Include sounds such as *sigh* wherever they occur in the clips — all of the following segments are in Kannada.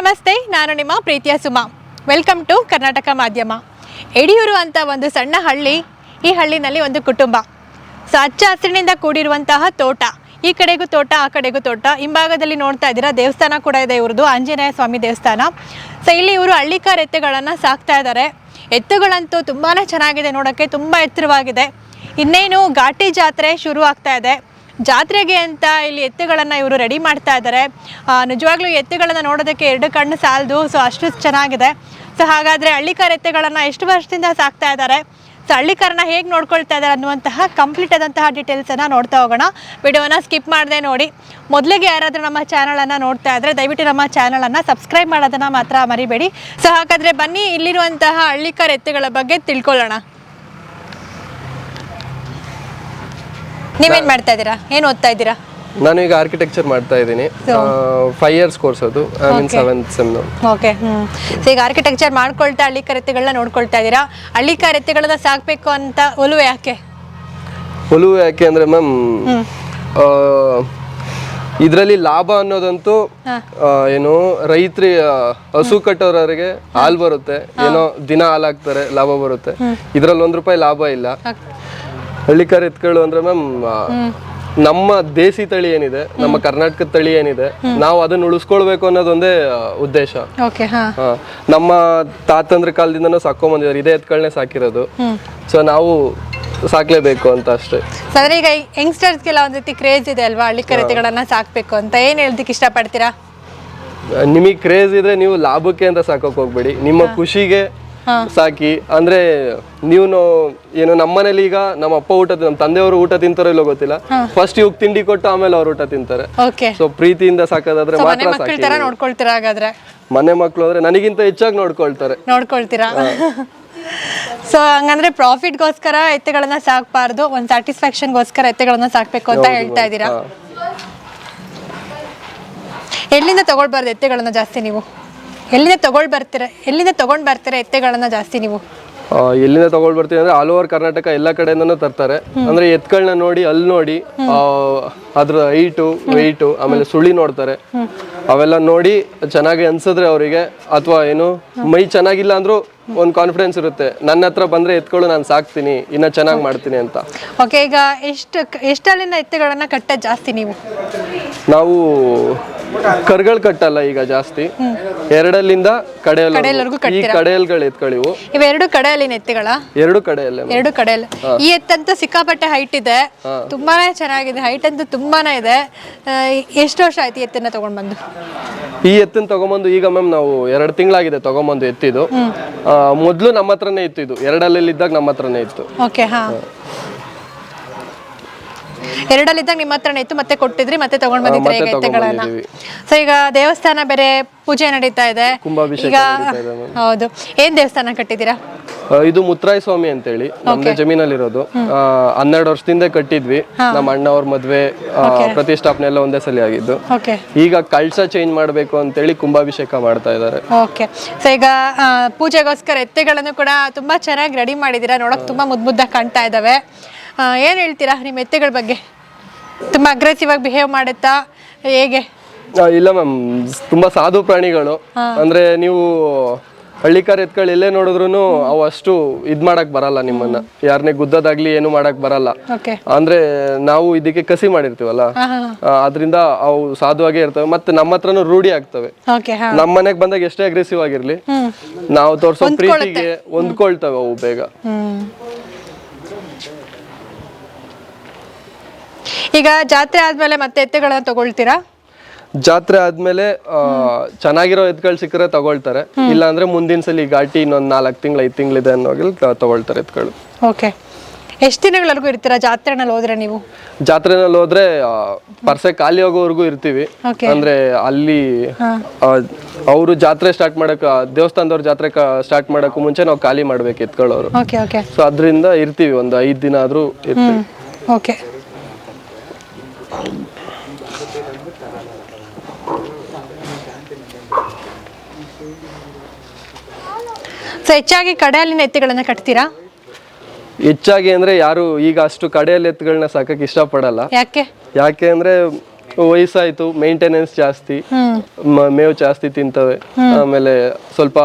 ನಮಸ್ತೆ, ನಾನು ನಿಮ್ಮ ಪ್ರೀತಿಯ ಸುಮಾ. ವೆಲ್ಕಮ್ ಟು ಕರ್ನಾಟಕ ಮಾಧ್ಯಮ. ಯಡಿಯೂರು ಅಂತ ಒಂದು ಸಣ್ಣ ಹಳ್ಳಿ, ಈ ಹಳ್ಳಿನಲ್ಲಿ ಒಂದು ಕುಟುಂಬ. ಸೊ ಹಚ್ಚ ಹಸಿರಿನಿಂದ ಕೂಡಿರುವಂತಹ ತೋಟ. ಈ ಕಡೆಗೂ ತೋಟ, ಆ ಕಡೆಗೂ ತೋಟ. ಹಿಂಭಾಗದಲ್ಲಿ ನೋಡ್ತಾ ಇದ್ದೀರಾ, ದೇವಸ್ಥಾನ ಕೂಡ ಇದೆ ಇವ್ರದ್ದು, ಆಂಜನೇಯ ಸ್ವಾಮಿ ದೇವಸ್ಥಾನ. ಸೊ ಇಲ್ಲಿ ಇವರು ಹಳ್ಳಿಕಾರ್ ಎತ್ತುಗಳನ್ನು ಸಾಕ್ತಾ ಇದ್ದಾರೆ ಎತ್ತುಗಳಂತೂ ತುಂಬಾ ಚೆನ್ನಾಗಿದೆ ನೋಡೋಕ್ಕೆ, ತುಂಬ ಎತ್ತರವಾಗಿದೆ. ಇನ್ನೇನು ಘಾಟಿ ಜಾತ್ರೆ ಶುರು ಆಗ್ತಾ ಇದೆ. ಜಾತ್ರೆಗೆ ಅಂತ ಇಲ್ಲಿ ಎತ್ತುಗಳನ್ನು ಇವರು ರೆಡಿ ಮಾಡ್ತಾ ಇದ್ದಾರೆ ನಿಜವಾಗ್ಲೂ ಎತ್ತುಗಳನ್ನು ನೋಡೋದಕ್ಕೆ ಎರಡು ಕಣ್ಣು ಸಾಲದು ಸೊ ಅಷ್ಟು ಚೆನ್ನಾಗಿದೆ. ಸೊ ಹಾಗಾದರೆ ಹಳ್ಳಿಕಾರ ಎತ್ತುಗಳನ್ನು ಎಷ್ಟು ವರ್ಷದಿಂದ ಸಾಕ್ತಾ ಇದ್ದಾರೆ ಸೊ ಹಳ್ಳಿಕಾರನ ಹೇಗೆ ನೋಡ್ಕೊಳ್ತಾ ಇದ್ದಾರೆ ಅನ್ನುವಂತಹ ಕಂಪ್ಲೀಟ್ ಆದಂತಹ ಡೀಟೇಲ್ಸನ್ನು ನೋಡ್ತಾ ಹೋಗೋಣ. ವಿಡಿಯೋನ ಸ್ಕಿಪ್ ಮಾಡದೆ ನೋಡಿ. ಮೊದಲಿಗೆ ಯಾರಾದರೂ ನಮ್ಮ ಚಾನಲನ್ನು ನೋಡ್ತಾ ಇದ್ದರೆ ದಯವಿಟ್ಟು ನಮ್ಮ ಚಾನಲನ್ನು ಸಬ್ಸ್ಕ್ರೈಬ್ ಮಾಡೋದನ್ನು ಮಾತ್ರ ಮರಿಬೇಡಿ. ಸೊ ಹಾಗಾದರೆ ಬನ್ನಿ ಇಲ್ಲಿರುವಂತಹ ಹಳ್ಳಿಕಾರ ಎತ್ತುಗಳ ಬಗ್ಗೆ ತಿಳ್ಕೊಳ್ಳೋಣ. ನೀವೇನು ಮಾಡ್ತಾ ಇದ್ದೀರಾ? ಏನು ಓದ್ತಾ ಇದ್ದೀರಾ? ನಾನು ಈಗ ಆರ್ಕಿಟೆಕ್ಚರ್ ಮಾಡ್ತಾ ಇದ್ದೀನಿ. ಫೈವ್ ಇಯರ್ಸ್ ಕೋರ್ಸ್ ಅದು. I mean seventh sem okay so ಈಗ ಆರ್ಕಿಟೆಕ್ಚರ್ ಮಾಡ್ಕೊಳ್ತಾ ಹಳ್ಳಿ ಕರೆತೆಗಳನ್ನ ನೋಡ್ಕೊಳ್ತಾ ಇದ್ದೀರಾ? ಹಳ್ಳಿ ಕರೆತೆಗಳನ್ನ ಸಾಕ್ಬೇಕು ಅಂತ ಒಲುವೆ ಯಾಕೆ? ಒಲುವೆ ಯಾಕೆ ಅಂದ್ರೆ ಮ್ಯಾಮ್ ಇದರಲ್ಲಿ ಲಾಭ ಅನ್ನೋದಂತೂ ಏನು ರೈತರಿ ಹಸು ಕಟ್ಟೋರವರಿಗೆ ಹಾಲು ಬರುತ್ತೆ. ಏನೋ ದಿನ ಹಾಲು ಹಾಕ್ತಾರೆ ಲಾಭ ಬರುತ್ತೆ. ಇದರಲ್ಲಿ ಒಂದ್ ರೂಪಾಯಿ ಲಾಭ ಇಲ್ಲ. ಹಳ್ಳಿಕಾರ ಎತ್ಗಳು ಅಂದ್ರೆ ಮ್ಯಾಮ್ ನಮ್ಮ ದೇಸಿ ತಳಿ ಏನಿದೆ ನಮ್ಮ ಕರ್ನಾಟಕದ ತಳಿ ಏನಿದೆ ನಾವು ಅದನ್ನ ಉಳಿಸ್ಕೊಳ್ಬೇಕು ಅನ್ನೋದೊಂದೇ ಉದ್ದೇಶ. ಹಾ. ನಮ್ಮ ತಾತಂದ್ರ ಕಾಲದಿಂದನೂ ಸಾಕೊಂಡ್ ಬಂದಿದ್ದಾರೆ ಇದೇ ಎತ್ಗಳನ್ನೇ ಸಾಕಿರೋದು. ಸೊ ನಾವು ಸಾಕ್ಲೇಬೇಕು ಅಂತ ಅಷ್ಟೇ. ಸರಿ ಈಗ ಯಂಗ್ಸ್ಟರ್ಸ್ಗೆಲ್ಲ ಒಂದ್ ರೀತಿ ಕ್ರೇಜ್ ಇದೆ ಅಲ್ವಾ ಹಳ್ಳಿ ಕರೆತಿಗಳನ್ನ ಸಾಕ್ಬೇಕು ಅಂತ ಏನ್ ಇಷ್ಟ ಇಷ್ಟಪಡ್ತೀರಾ? ನಿಮಗೆ ಕ್ರೇಜ್ ಇದ್ರೆ ನೀವು ಲಾಭಕ್ಕೆ ಅಂತ ಸಾಕೋಕ್ ಹೋಗ್ಬೇಡಿ. ನಿಮ್ಮ ಖುಷಿಗೆ ಸಾಕಿ ಅಂದ್ರೆ ನೀವು ಏನು ನಮ್ಮನೇಲಿ ಈಗ ನಮ್ಮ ಅಪ್ಪ ಊಟ ನಮ್ಮ ತಂದೆಯವರು ಊಟ ತಿಂತಾರೋ ಇಲ್ಲೋ ಗೊತ್ತಿಲ್ಲ. ಫಸ್ಟ್ ಇವಾಗ ತಿಂಡಿ ಕೊಟ್ಟು ಆಮೇಲೆ ಅವ್ರ ಊಟ ತಿಂತಾರೆ. ಓಕೆ ಸೊ ಪ್ರೀತಿಯಿಂದ ಸಾಕೋದಾದ್ರೆ ಮಾತ್ರ ಸಾಕಿ ನೋಡ್ಕೊಳ್ತೀರಾ ಹಾಗಾದ್ರೆ? ಮನೆ ಮಕ್ಕಳು ಅಂದ್ರೆ ನನಗಿಂತ ಹೆಚ್ಚಾಗಿ ನೋಡ್ಕೊಳ್ತಾರೆ. ನೋಡ್ಕೊಳ್ತೀರಾ? ಸೊ ಹಂಗಂದ್ರೆ ಪ್ರಾಫಿಟ್ಗೋಸ್ಕರ ಎತ್ತೆಗಳನ್ನ ಸಾಕ್ಬಾರ್ದು. ಒಂದು ಸ್ಯಾಟಿಸ್ಫ್ಯಾಕ್ಷನ್ಗೋಸ್ಕರ ಎತ್ತೆಗಳನ್ನ ಸಾಕ್ಬೇಕು ಅಂತ ಹೇಳ್ತಾ ಇದ್ದೀರಾ? ಎಲ್ಲಿಂದ ತಗೊಳ್ಬಾರ್ದು ಎತ್ತೆಗಳನ್ನ ಜಾಸ್ತಿ ನೀವು? ಎಲ್ಲಿಂದ ತಗೊಳ್ ಬರ್ತೀರ ಎಲ್ಲಿಂದ ತಗೊಂಡ್ ಬರ್ತೀರಾ ಎತ್ತೆಗಳನ್ನ ಜಾಸ್ತಿ ನೀವು? ಆ, ಎಲ್ಲಿಂದ ತಗೊಂಡ್ ಬರ್ತೀವಿ ಅಂದ್ರೆ ಆಲ್ ಓವರ್ ಕರ್ನಾಟಕ ಎಲ್ಲ ಕಡೆಯಿಂದನೂ ತರ್ತಾರೆ. ಅಂದ್ರೆ ಎತ್ತುಗಳನ್ನ ನೋಡಿ ಅಲ್ಲಿ ನೋಡಿ ಆ, ಅದ್ರ ಹೈಟು ವೆಯ್ಟು ಆಮೇಲೆ ಸುಳಿ ನೋಡ್ತಾರೆ. ಅವೆಲ್ಲ ನೋಡಿ ಚೆನ್ನಾಗಿ ಅನ್ಸಿದ್ರೆ ಅವರಿಗೆ ಅಥವಾ ಏನು ಮೈ ಚೆನ್ನಾಗಿಲ್ಲ ಅಂದ್ರು ಒಂದು ಕಾನ್ಫಿಡೆನ್ಸ್ ಇರುತ್ತೆ. ನನ್ನ ಹತ್ರ ಬಂದ್ರೆ ಎತ್ಕೊಳ್ಳು ನಾನು ಸಾಕ್ತೀನಿ ಇನ್ನ ಚೆನ್ನಾಗಿ ಮಾಡ್ತೀನಿ ಅಂತ. ಓಕೆ ಈಗ ಎಷ್ಟು ಎಷ್ಟಲ್ಲಿಂದ ಎತ್ತುಗಳನ್ನ ಕಟ್ಟ ಜಾಸ್ತಿ ನೀವು? ನಾವು ಕರ್ಗಳು ಕಟ್ಟಲ್ಲ ಈಗ ಜಾಸ್ತಿ. ಎರಡಲ್ಲಿಂದ ಕಡೆಯಲ್ಲಿ ಈ ಕಡೆಯಲ್ಗಳು ಎತ್ಗಳಿವು ಇವೆರಡು ಕಡೆಯಲ್ಲಿನ ಎತ್ತುಗಳ? ಎರಡು ಕಡೆಯಲ್ಲೇ ಎರಡು ಕಡೆಯಲ್ಲಿ ಈ ಎತ್ತಂತ ಸಿಕ್ಕಾಪಟ್ಟೆ ಹೈಟ್ ಇದೆ. ತುಂಬಾನೇ ಚೆನ್ನಾಗಿದೆ. ಹೈಟ್ ಅಂತೂ ತುಂಬಾನೇ ಇದೆ. ಎಷ್ಟು ವರ್ಷ ಆಯ್ತು ಎತ್ತನ್ನ ತಗೊಂಡ್ ಬಂದು ಈ ಎತ್ತಿನ ತಗೊಂಬಂದು ಈಗ ಮ್ಯಾಮ್ ನಾವು ಎರಡು ತಿಂಗಳಾಗಿದೆ ತಗೊಂಬಂದು ಎತ್ತಿದ್ದು. ಮೊದಲು ಮೊದ್ಲು ನಮ್ಮ ಹತ್ರನೇ ಇತ್ತು ಇದು. ಎರಡಲ್ಲಿ ಇದ್ದಾಗ ನಮ್ಮ ಹತ್ರನೇ ಇತ್ತು. ಓಕೆ ಹಾ. ಎರಡಲ್ಲಿದ್ದಾಗ ನಿಮ್ಮ ಹತ್ರನೇ ಇತ್ತು ಮತ್ತೆ ಕೊಟ್ಟಿದ್ರಿ ಮತ್ತೆ ತಗೊಂಡ್ ಬಂದಿದ್ರಿ ಈಗ ಸೊ ಈಗ ದೇವಸ್ಥಾನ ಬೇರೆ ಪೂಜೆ ನಡೀತಾ ಇದೆ. ಈಗ ಹೌದು. ಏನ್ ದೇವಸ್ಥಾನ ಕಟ್ಟಿದ್ದೀರಾ? ಇದು ಮುತ್ರಾಯ ಸ್ವಾಮಿ ಅಂತ ಹೇಳಿ ನಮ್ದೇ ಜಮೀನಲ್ಲಿರೋದು. ಇರೋದು ಹನ್ನೆರಡು ವರ್ಷದಿಂದ ಕಟ್ಟಿದ್ವಿ. ನಮ್ಮ ಅಣ್ಣ ಅವ್ರ ಮದ್ವೆ ಪ್ರತಿಷ್ಠಾಪನೆ ಎಲ್ಲ ಒಂದೇ ಸಲ ಆಗಿದ್ದು. ಈಗ ಕಳ್ಸ ಚೇಂಜ್ ಮಾಡಬೇಕು ಅಂತ ಹೇಳಿ ಕುಂಭಾಭಿಷೇಕ ಮಾಡ್ತಾ ಇದ್ದಾರೆ. ಓಕೆ ಸೊ ಈಗ ಪೂಜೆಗೋಸ್ಕರ ಎತ್ತೆಗಳನ್ನು ಕೂಡ ತುಂಬಾ ಚೆನ್ನಾಗಿ ರೆಡಿ ಮಾಡಿದೀರಾ ನೋಡಕ್ ತುಂಬಾ ಮುದ್ ಮುದ್ದಾಗಿ ಕಾಣ್ತಾ ಇದ್ದಾವೆ. ಆ, ಏನ್ ಹೇಳ್ತೀರಾ ನಿಮ್ಮ ಎತ್ತೆಗಳ ಬಗ್ಗೆ? ತುಂಬಾ ಅಗ್ರೆಸಿವ್ ಆಗಿ ಬಿಹೇವ್ ಮಾಡುತ್ತಾ? ಹೇಗೆ? ಇಲ್ಲ ಮ್ಯಾಮ್ ತುಂಬಾ ಸಾಧು ಪ್ರಾಣಿಗಳು. ಅಂದ್ರೆ ನೀವು ಹಳ್ಳಿಕಾರ ಎತ್ಕೊಳ್ಳಿ ಎಲ್ಲೇ ನೋಡಿದ್ರು ಅವು ಅಷ್ಟು ಇದ್ ಮಾಡಕ್ ಬರಲ್ಲ ನಿಮ್ಮನ್ನ. ಯಾರನ್ನೇ ಗುದ್ದದಾಗ್ಲಿ ಏನು ಮಾಡಕ್ ಬರಲ್ಲ. ಅಂದ್ರೆ ನಾವು ಇದಕ್ಕೆ ಕಸಿ ಮಾಡಿರ್ತೀವಲ್ಲ? ಅದ್ರಿಂದ ಅವು ಸಾಧುವಾಗೇ ಇರ್ತವೆ. ಮತ್ತೆ ನಮ್ಮ ಹತ್ರನೂ ರೂಢಿ ಆಗ್ತವೆ. ನಮ್ಮ ಮನೆಗ್ ಬಂದಾಗ ಎಷ್ಟೇ ಅಗ್ರೆಸಿವ್ ಆಗಿರ್ಲಿ ನಾವು ತೋರ್ಸೋ ಪ್ರೀತಿಗೆ ಹೊಂದ್ಕೊಳ್ತವೆ. ಅವು ಬೇಗ. ಈಗ ಜಾತ್ರೆ ಆದ್ಮೇಲೆ ಮತ್ತೆ ಎತ್ತುಗಳನ್ನ ತಗೊಳ್ತೀರಾ? ಜಾತ್ರೆ ಆದ್ಮೇಲೆ ಆ, ಚೆನ್ನಾಗಿರೋ ಎತ್ಗಳು ಸಿಕ್ಕರೆ ತಗೊಳ್ತಾರೆ. ಇಲ್ಲ ಅಂದ್ರೆ ಮುಂದಿನ ಸಲ ಈ ಘಾಟಿ ಇನ್ನೊಂದ್ ನಾಲ್ಕು ತಿಂಗಳು ಐದು ತಿಂಗಳಿದೆ ಅನ್ನೋಗಿಲ್ ತಗೊಳ್ತಾರೆ ಎತ್ಗಳು ಓಕೆ. ಎಷ್ಟು ದಿನಗಳವರೆಗೂ ಇರ್ತೀರಾ ಜಾತ್ರೆನಲ್ಲಿ ಹೋದ್ರೆ ನೀವು? ಜಾತ್ರೆನಲ್ಲಿ ಹೋದ್ರೆ ಪರ್ಸೆ ಖಾಲಿ ಹೋಗೋವರೆಗೂ ಇರ್ತೀವಿ. Okay. ಅಂದ್ರೆ ಅಲ್ಲಿ ಅವರು ಜಾತ್ರೆ ಸ್ಟಾರ್ಟ್ ಮಾಡಕ್ ಆ, ದೇವಸ್ಥಾನದವ್ರ ಜಾತ್ರೆ ಸ್ಟಾರ್ಟ್ ಮಾಡಕ್ಕೂ ಮುಂಚೆ ನಾವು ಖಾಲಿ ಮಾಡ್ಬೇಕು ಎತ್ಕೊಳ್ಳೋರು ಓಕೆ ಓಕೆ. ಸೊ ಅದರಿಂದ ಇರ್ತೀವಿ ಒಂದು ಐದ್ ದಿನ ಆದ್ರೂ ಇರ್ತೀವಿ. ಓಕೆ. ಸೊ ಹೆಚ್ಚಾಗಿ ಕಡೆಯಲ್ಲಿನ ಎತ್ತುಗಳನ್ನ ಕಟ್ತೀರಾ? ಹೆಚ್ಚಾಗಿ ಅಂದ್ರೆ ಯಾರು ಈಗ ಅಷ್ಟು ಕಡೆಯಲ್ಲಿ ಎತ್ತುಗಳನ್ನ ಸಾಕಕ್ ಇಷ್ಟಪಡಲ್ಲ. ಯಾಕೆ? ಯಾಕೆ ಅಂದ್ರೆ ವಯಸ್ಸಾಯ್ತು ಮೇಂಟೆನೆನ್ಸ್ ಜಾಸ್ತಿ ಮೇವು ಜಾಸ್ತಿ ತಿಂತವೆ. ಆಮೇಲೆ ಸ್ವಲ್ಪ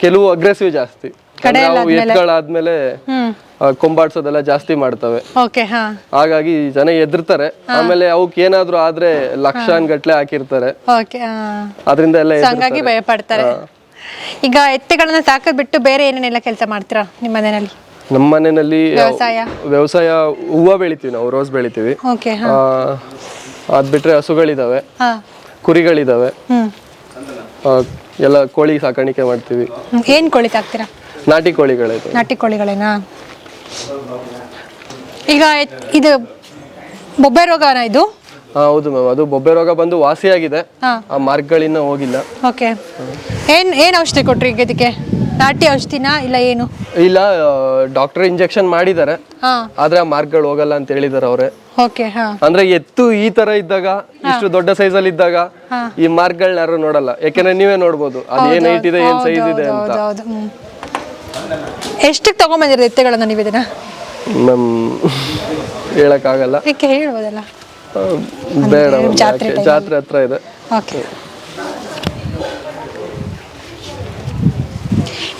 ಕೆಲವು ಅಗ್ರೆಸಿವ್ ಜಾಸ್ತಿ. ಅವು ಎತ್ಗಳಾದ್ಮೇಲೆ ಕೊಂಬಾಡ್ಸೋದೆಲ್ಲ ಜಾಸ್ತಿ ಮಾಡ್ತವೆ. ಓಕೆ ಹಾ. ಹಾಗಾಗಿ ಜನ ಎದ್ರತಾರೆ ಆಮೇಲೆ ಅವಕ್ಕೆ ಏನಾದ್ರೂ ಆದ್ರೆ ಲಕ್ಷಾನ್ ಗಟ್ಲೆ ಹಾಕಿರ್ತಾರೆ. ಓಕೆ ಅದರಿಂದ ಎಲ್ಲ ಹಂಗಾಗಿ ಭಯ ಪಡ್ತಾರೆ ಈಗ ಎತ್ತುಗಳನ್ನ ಸಾಕೋದ್ ಬಿಟ್ಟು ಬೇರೆ ಏನೇನೆಲ್ಲ ಕೆಲಸ ಮಾಡ್ತೀರಾ ನಿಮ್ಮ ಮನೆಯಲ್ಲಿ? ನಮ್ಮ ಮನೆಯಲ್ಲಿ ವ್ಯವಸಾಯ. ವ್ಯವಸಾಯ ಹೂವು ಬೆಳಿತೀವಿ ನಾವು ರೋಸ್ ಬೆಳಿತೀವಿ. ಓಕೆ ಆ, ಅದ್ ಬಿಟ್ರೆ ಹಸುಗಳಿದಾವೆ. ಹಾ. ಕುರಿಗಳಿದಾವೆ. ಹ್ಮ್. ಆ, ಎಲ್ಲ ಕೋಳಿ ಸಾಕಾಣಿಕೆ ಮಾಡ್ತೀವಿ. ಹ್ಮ್. ಏನ್ ಕೋಳಿ ಸಾಕ್ತೀರಾ? ನಾಟಿ ಕೋಳಿಗಳಿದಾವೆ ನಾಟಿ ಕೋಳಿಗಳೇನಾ? ಈಗ ಎತ್- ಇದು ಬೊಬ್ಬೆ ರೋಗನ ಇದು? ಹಾ ಹೌದು ಮ್ಯಾಮ್. ಅದು ಬೊಬ್ಬೆ ರೋಗ ಬಂದು ವಾಸಿಯಾಗಿದೆ. ಹಾ. ಆ ಮಾರ್ಗಗಳಿಂದ ಹೋಗಿಲ್ಲ. ಓಕೆ. ಏನ್ ಏನು ಔಷಧಿ ಕೊಟ್ರಿ ಈಗ ಇದಕ್ಕೆ? ನಾಟಿ ಔಷಧಿನಾ ಇಲ್ಲ ಏನು? ಇಲ್ಲ ಡಾಕ್ಟರ್ ಇಂಜೆಕ್ಷನ್ ಮಾಡಿದ್ದಾರೆ. ಹಾ. ಆದ್ರೆ ಆ ಮಾರ್ಗಗಳು ಹೋಗಲ್ಲ ಅಂತ ಹೇಳಿದಾರೆ ಅವರೇ. ಓಕೆ ಹಾ. ಅಂದ್ರೆ ಎತ್ತು ಈ ತರ ಇದ್ದಾಗ ಇಷ್ಟು ದೊಡ್ಡ ಸೈಜ್ ಅಲ್ಲಿ ಇದ್ದಾಗ ಈ ಮಾರ್ಕ್ಗಳನ್ನ ಯಾರು ನೋಡಲ್ಲ. ಯಾಕೆಂದ್ರೆ ನೀವೇ ನೋಡ್ಬೋದು. ಅದು ಏನ್ ಇದೆ ಏನ್ ಸೈಜ್ ಇದೆ ಅಂತ. ಹೌದೌದು ಹ್ಮ್. ಎಷ್ಟಕ್ಕೆ ತೊಗೊಂಬಂದಿರೋ ಎತ್ತೆಗಳನ್ನು ನೀವು ಇದನ್ನ? ಮ್ಯಾಮ್ ಹೇಳಕ್ಕಾಗಲ್ಲ. ಏಕೆ ಹೇಳ್ಬೋದಲ್ಲ? ಆ, ಬೇಡ ಜಾತ್ರೆ ಯಾಕೆ? ಜಾತ್ರೆ ಹತ್ರ ಇದೆ. ಓಕೆ.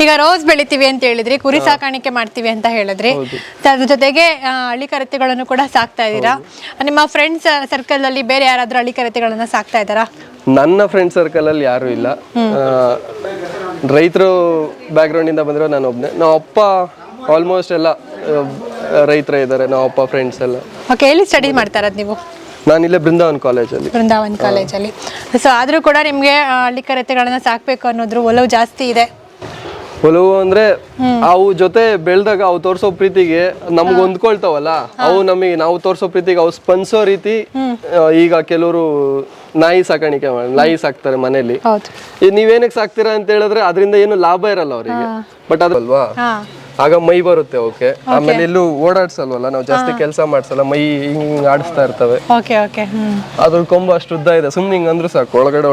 ಈಗ ರೋಸ್ ಬೆಳಿತೀವಿ ಅಂತ ಹೇಳಿದ್ರಿ ಕುರಿ ಸಾಕಾಣಿಕೆ ಮಾಡ್ತೀವಿ ಅಂತ ಹೇಳಿದ್ರಿ. ಅದ್ರ ಜೊತೆಗೆ ಆ, ಹಳ್ಳಿ ಕರೆತೆಗಳನ್ನು ಕೂಡ ಸಾಕ್ತಾ ಇದ್ದೀರಾ? ನಿಮ್ಮ ಫ್ರೆಂಡ್ಸ್ ಸರ್ಕಲ್ ಅಲ್ಲಿ ಬೇರೆ ಯಾರಾದ್ರೂ ಹಳ್ಳಿ ಕರತೆಗಳನ್ನ ಸಾಕ್ತಾ ಇದ್ದಾರಾ? ನನ್ನ ಫ್ರೆಂಡ್ ಸರ್ಕಲ್ ಅಲ್ಲಿ ಯಾರು ಇಲ್ಲ. ರೈತರು ಬ್ಯಾಕ್ಗ್ರೌಂಡ್ ಇಂದ ಬಂದಿರೋ ನಾನು ಒಬ್ಬನೇ ನಾವು ಅಪ್ಪ ಆಲ್ಮೋಸ್ಟ್ ಎಲ್ಲ ರೈತರೇ ಇದ್ದಾರೆ ನಾವು ಅಪ್ಪ ಫ್ರೆಂಡ್ಸ್ ಎಲ್ಲ. ಓಕೆ ಎಲ್ಲಿ ಸ್ಟಡಿ ಮಾಡ್ತಾ ಇರೋದು ನೀವು? ನಾನು ಇಲ್ಲೇ ಬೃಂದಾವನ್ ಕಾಲೇಜಲ್ಲಿ ಬೃಂದಾವನ್ ಕಾಲೇಜಲ್ಲಿ ಸೊ ಆದರೂ ಕೂಡ ನಿಮಗೆ ಹಳ್ಳಿ ಕರೆತೆಗಳನ್ನ ಸಾಕಬೇಕು ಅನ್ನೋದ್ರ ಒಲವು ಜಾಸ್ತಿ ಇದೆ. ಒಲವು ಅಂದ್ರೆ ಅವು ಜೊತೆ ಬೆಳೆದಾಗ ಅವು ತೋರ್ಸೋ ಪ್ರೀತಿಗೆ ನಮ್ಗೆ ಹೊಂದ್ಕೊಳ್ತಾವಲ್ಲ ಅವು ನಮಗೆ ನಾವು ತೋರ್ಸೋ ಪ್ರೀತಿಗೆ ಅವು ಸ್ಪಂದಿಸೋ ರೀತಿ ಈಗ ಕೆಲವರು ನಾಯಿ ಸಾಕಾಣಿಕೆ ಮಾಡಿ ನಾಯಿ ಸಾಕ್ತಾರೆ ಮನೆಯಲ್ಲಿ. ನೀವೇನಕ್ಕೆ ಸಾಕ್ತೀರಾ ಅಂತ ಹೇಳಿದ್ರೆ ಅದರಿಂದ ಏನು ಲಾಭ ಇರಲ್ಲ ಅವರಿಗೆ. ಬಟ್ ಅದಲ್ವಾ ಹಾ. ಆಗ ಮೈ ಬರುತ್ತೆ ಓಕೆ ಆಮೇಲೆ ಇಲ್ಲೂ ಓಡಾಡ್ಸಲ್ವಲ್ಲ ನಾವು ಜಾಸ್ತಿ ಕೆಲಸ ಮಾಡ್ಸಲ್ಲ ಮೈ ಹಿಂಗ್ ಆಡಿಸ್ತಾ ಇರ್ತವೆ. Okay okay hmm. ಅದ್ರ ಕೊಂಬು ಅಷ್ಟು ಉದ್ದ ಇದೆ ಸುಮ್ನೆ ಹಿಂಗ್ ಅಂದ್ರೂ ಸಾಕು ಒಳಗಡೆ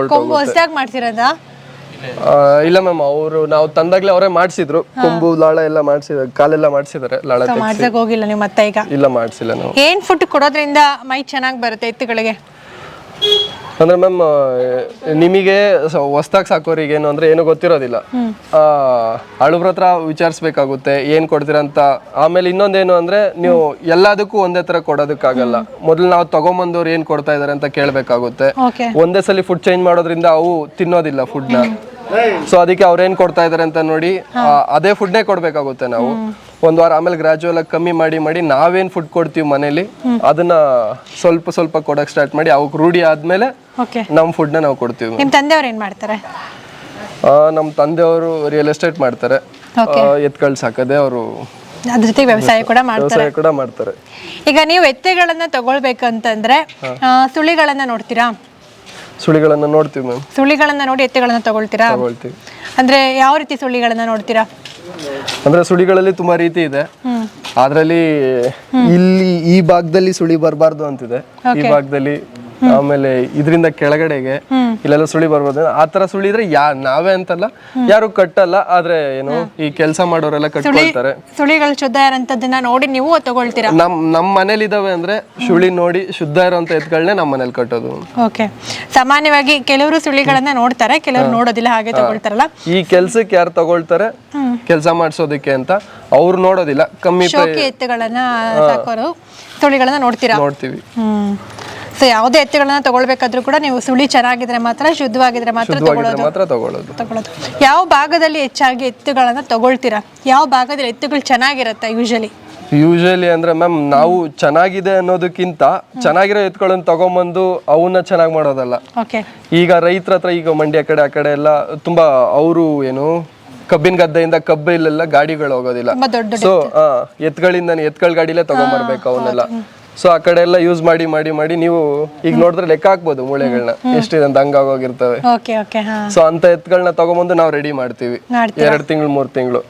ಇಲ್ಲ ಮ್ಯಾಮ್ ಅವರು ನಾವು ತಂದಾಗ್ಲೇ ಅವರೇ ಮಾಡಿಸಿದ್ರು. ಕೊಂಬು ಲಾಳ ಎಲ್ಲ ಮಾಡಿಸಿದ್ರು ಕಾಲೆಲ್ಲ ಮಾಡಿಸಿದಾರೆ ಲಾಳ ಹೋಗಿಲ್ಲ ನೀವು ಮತ್ತೆ ಈಗ? ಇಲ್ಲ ಮಾಡಿಸಿಲ್ಲ ನಾವು. ಏನ್ ಫುಡ್ ಕೊಡೋದ್ರಿಂದ ಮೈ ಚೆನ್ನಾಗಿ ಬರುತ್ತೆ ಎತ್ತುಗಳಿಗೆ? ಅಂದ್ರೆ ಮ್ಯಾಮ್ ನಿಮಗೆ ಹೊಸ್ದಾಗಿ ಸಾಕೋರಿಗೆ ಏನು ಅಂದ್ರೆ ಏನು ಗೊತ್ತಿರೋದಿಲ್ಲ. ಆ, ಹಳುಬ್ರ ಹತ್ರ ವಿಚಾರಿಸ್ಬೇಕಾಗುತ್ತೆ ಏನ್ ಕೊಡ್ತೀರಾ ಅಂತ. ಆಮೇಲೆ ಇನ್ನೊಂದೇನು ಅಂದ್ರೆ ನೀವು ಎಲ್ಲದಕ್ಕೂ ಒಂದೇ ತರ ಕೊಡೋದಕ್ಕಾಗಲ್ಲ. ಮೊದಲು ನಾವು ತಗೊಂಬಂದವ್ರು ಏನ್ ಕೊಡ್ತಾ ಇದಾರೆ ಅಂತ ಕೇಳ್ಬೇಕಾಗುತ್ತೆ. ಒಂದೇ ಸಲ ಫುಡ್ ಚೇಂಜ್ ಮಾಡೋದ್ರಿಂದ ಅವು ತಿನ್ನೋದಿಲ್ಲ ಫುಡ್ನ ಸೊ ಅದಕ್ಕೆ ಅವ್ರೇನ್ ಕೊಡ್ತಾ ಇದಾರೆ ಅಂತ ನೋಡಿ ಅದೇ ಫುಡ್ನೇ ಕೊಡ್ಬೇಕಾಗುತ್ತೆ ನಾವು. ಒಂದ್ ವಾರ ಆಮೇಲೆ ಗ್ರಾಜುವಲ್ ಆಗಿ ಕಮ್ಮಿ ಮಾಡಿ ಮಾಡಿ ನಾವೇನ್ ಫುಡ್ ಕೊಡ್ತೀವಿ ಮನೇಲಿ ಅದನ್ನ ಸ್ವಲ್ಪ ಸ್ವಲ್ಪ ಕೊಡಕ್ ಸ್ಟಾರ್ಟ್ ಮಾಡಿ ಅವಕ್ ರೂಢಿ ಆದ್ಮೇಲೆ ಓಕೆ ನಮ್ನ ನಾವು ಕೊಡ್ತೀವಿ ನಿಮ್ಮ ತಂದೆಯವ್ರು ಏನ್ ಮಾಡ್ತಾರೆ? ಆ, ನಮ್ ತಂದೆಯವರು ರಿಯಲ್ ಎಸ್ಟೇಟ್ ಮಾಡ್ತಾರೆ. ಎತ್ಗಳು ಸಾಕದೆ ಅವರು ಅದ್ರ ಜೊತೆಗೆ ವ್ಯವಸಾಯ ಕೂಡ ಮಾಡ್ತಾರೆ. ವ್ಯವಸಾಯ ಕೂಡ ಮಾಡ್ತಾರೆ. ಈಗ ನೀವು ಎತ್ತೆಗಳನ್ನ ತಗೊಳ್ಬೇಕಂತಂದ್ರೆ ಆ, ಸುಳಿಗಳನ್ನ ನೋಡ್ತೀರಾ? ಸುಳಿಗಳನ್ನ ನೋಡ್ತೀವಿ ಮ್ಯಾಮ್. ಸುಳಿಗಳನ್ನ ನೋಡಿ ಎತ್ತೆಗಳನ್ನ ತಗೊಳ್ತೀರಾ? ತಗೊಳ್ತೀವಿ. ಅಂದ್ರೆ ಯಾವ ರೀತಿ ಸುಳಿಗಳನ್ನ ನೋಡ್ತೀರಾ? ಅಂದ್ರೆ ಸುಳಿಗಳಲ್ಲಿ ತುಂಬಾ ರೀತಿ ಇದೆ. ಅದ್ರಲ್ಲಿ ಇಲ್ಲಿ ಈ ಭಾಗದಲ್ಲಿ ಸುಳಿ ಬರಬಾರ್ದು ಅಂತಿದೆ. ಈ ಭಾಗದಲ್ಲಿ ಆಮೇಲೆ ಇದರಿಂದ ಕೆಳಗಡೆಗೆ ಇಲ್ಲೆಲ್ಲ ಸುಳಿ ಬರ್ಬೋದು. ಆ ತರ ಸುಳಿ ಇದ್ರೆ ಯಾ ನಾವೇ ಅಂತಲ್ಲ ಯಾರು ಕಟ್ಟಲ್ಲ ಆದ್ರೆ ಏನು ಈ ಕೆಲಸ ಮಾಡೋರೆಲ್ಲ ಕಟ್ಕೊಳ್ತಾರೆ. ಸುಳಿಗಳು ಶುದ್ಧ ಇರೋಂಥದ್ದನ್ನ ನೋಡಿ ನೀವು ತಗೊಳ್ತೀರಾ? ನಮ್ ನಮ್ ಮನೇಲಿ ಇದಾವೆ ಅಂದ್ರೆ ಸುಳಿ ನೋಡಿ ಶುದ್ಧ ಇರೋಂತ ಎತ್ಗಳನ್ನೇ ನಮ್ಮ ಮನೇಲಿ ಕಟ್ಟೋದು. ಓಕೆ. ಸಾಮಾನ್ಯವಾಗಿ ಕೆಲವರು ಸುಳಿಗಳನ್ನ ನೋಡ್ತಾರೆ ಕೆಲವರು ನೋಡೋದಿಲ್ಲ ಹಾಗೆ ತಗೊಳ್ತಾರಲ್ಲ? ಈ ಕೆಲ್ಸಕ್ಕೆ ಯಾರು ತಗೊಳ್ತಾರೆ ಕೆಲಸ ಮಾಡಿಸೋದಕ್ಕೆ ಅಂತ ಅವ್ರು ನೋಡೋದಿಲ್ಲ. ಕಮ್ಮಿ ಎತ್ತುಗಳನ್ನ ಸಾಕೋರು ಸುಳಿಗಳನ್ನ ನೋಡ್ತೀರಾ? ನೋಡ್ತೀವಿ. ಹ್ಮ್. ಸೊ ಯಾವುದೇ ಎತ್ತುಗಳನ್ನ ತಗೊಳ್ಬೇಕಾದ್ರೂ ಕೂಡ ನೀವು ಸುಳಿ ಚೆನ್ನಾಗಿದ್ರೆ ಮಾತ್ರ ಶುದ್ಧವಾಗಿದ್ರೆ ಮಾತ್ರ ಶುದ್ಧವಾಗಿದ್ರೆ ತಗೊಳ್ಳೋದು ಮಾತ್ರ ತಗೊಳ್ಳೋದು ತಗೊಳ್ಳೋದು ಯಾವ ಭಾಗದಲ್ಲಿ ಹೆಚ್ಚಾಗಿ ಎತ್ತುಗಳನ್ನ ತಗೊಳ್ತೀರಾ? ಯಾವ ಭಾಗದಲ್ಲಿ ಎತ್ತುಗಳು ಚೆನ್ನಾಗಿರುತ್ತೆ ಯೂಶಲಿ ಯೂಶಲಿ ಅಂದ್ರೆ ಮ್ಯಾಮ್ ನಾವು ಚೆನ್ನಾಗಿದೆ ಅನ್ನೋದಕ್ಕಿಂತ ಚೆನ್ನಾಗಿರೋ ಎತ್ತುಗಳನ್ನ ತಗೊಂಬಂದು ಅವನ್ನ ಚೆನ್ನಾಗಿ ಮಾಡೋದಲ್ಲ. ಓಕೆ ಈಗ ರೈತರ ಹತ್ರ ಈಗ ಮಂಡ್ಯ ಕಡೆ ಆ ಕಡೆ ಎಲ್ಲ ತುಂಬಾ ಅವರು ಏನು ಕಬ್ಬಿನ ಗದ್ದೆಯಿಂದ ಕಬ್ಬು ಇಲ್ಲೆಲ್ಲ ಗಾಡಿಗಳು ಹೋಗೋದಿಲ್ಲ. ತುಂಬಾ ದೊಡ್ಡ ಸೊ ಎತ್ಗಳಿಂದ ಎತ್ಗಳ ಗಾಡಿಲೇ ತಗೊಂಡ್ಬರ್ಬೇಕು ಅವನ್ನೆಲ್ಲ. ಸೊ ಆ ಕಡೆ ಎಲ್ಲ ಯೂಸ್ ಮಾಡಿ ಮಾಡಿ ಮಾಡಿ ನೀವು ಈಗ ನೋಡಿದ್ರೆ ಲೆಕ್ಕ ಹಾಕ್ಬೋದು ಮೂಳೆಗಳನ್ನ ಎಷ್ಟಿದೆ ಅಂತ ಹಂಗಾಗೋಗಿರ್ತವೆ ಸೊ ಅಂತ ಎತ್ಗಳನ್ನ ತಗೊಂಬಂದು ನಾವು ರೆಡಿ ಮಾಡ್ತೀವಿ? ಎರಡ್ ತಿಂಗಳು ಮೂರ್ ತಿಂಗಳು.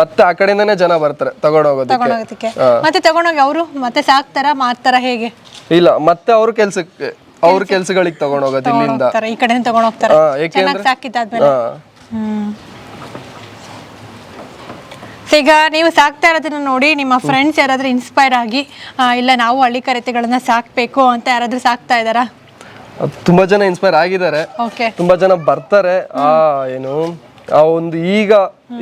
ಮತ್ತೆ ಆ ಕಡೆಯಿಂದಾನೇ ಜನ ಬರ್ತಾರೆ ತಗೊಂಡೋಗೋದಕ್ಕೆ. ಮತ್ತೆ ತಗೊಂಡೋಗಿ ಅವರು ಮತ್ತೆ ಸಾಕ್ತಾರ ಮಾರ್ತಾರ ಹೇಗೆ? ಇಲ್ಲ ಮತ್ತೆ ಅವ್ರ ಕೆಲ್ಸಕ್ಕೆ ಅವ್ರ ಕೆಲ್ಸಗಳಿಗೆ ತಗೊಂಡೋಗೋದು ಇಲ್ಲಿಂದ. ಈ ಕಡೆ ತಗೊಂಡೋಗ್ತಾರೆ ಹಾ, ಚೆನ್ನಾಗಿ ಏಕೆಂದ್ರೆ ಸಾಕಿದ್ದಾದ್ಮೇಲೆ ಹಾ ಹ್ಮ್ So ಈಗ ನೀವು ಸಾಕ್ತಾ ಇರೋದನ್ನ ನೋಡಿ ನಿಮ್ಮ ಫ್ರೆಂಡ್ಸ್ ಯಾರಾದ್ರೂ ಇನ್ಸ್ಪೈರ್ ಆಗಿ ಆ, ಇಲ್ಲ ನಾವು ಹಳ್ಳಿ ಕರೆತೆಗಳನ್ನ ಸಾಕ್ಬೇಕು ಅಂತ ಯಾರಾದ್ರೂ ಸಾಕ್ತಾ ಇದಾರಾ ಅದ್ ತುಂಬಾ ಜನ ಇನ್ಸ್ಪೈರ್ ಆಗಿದ್ದಾರೆ. ಓಕೆ ತುಂಬಾ ಜನ ಬರ್ತಾರೆ. ಆ ಏನು ಆ ಒಂದು ಈಗ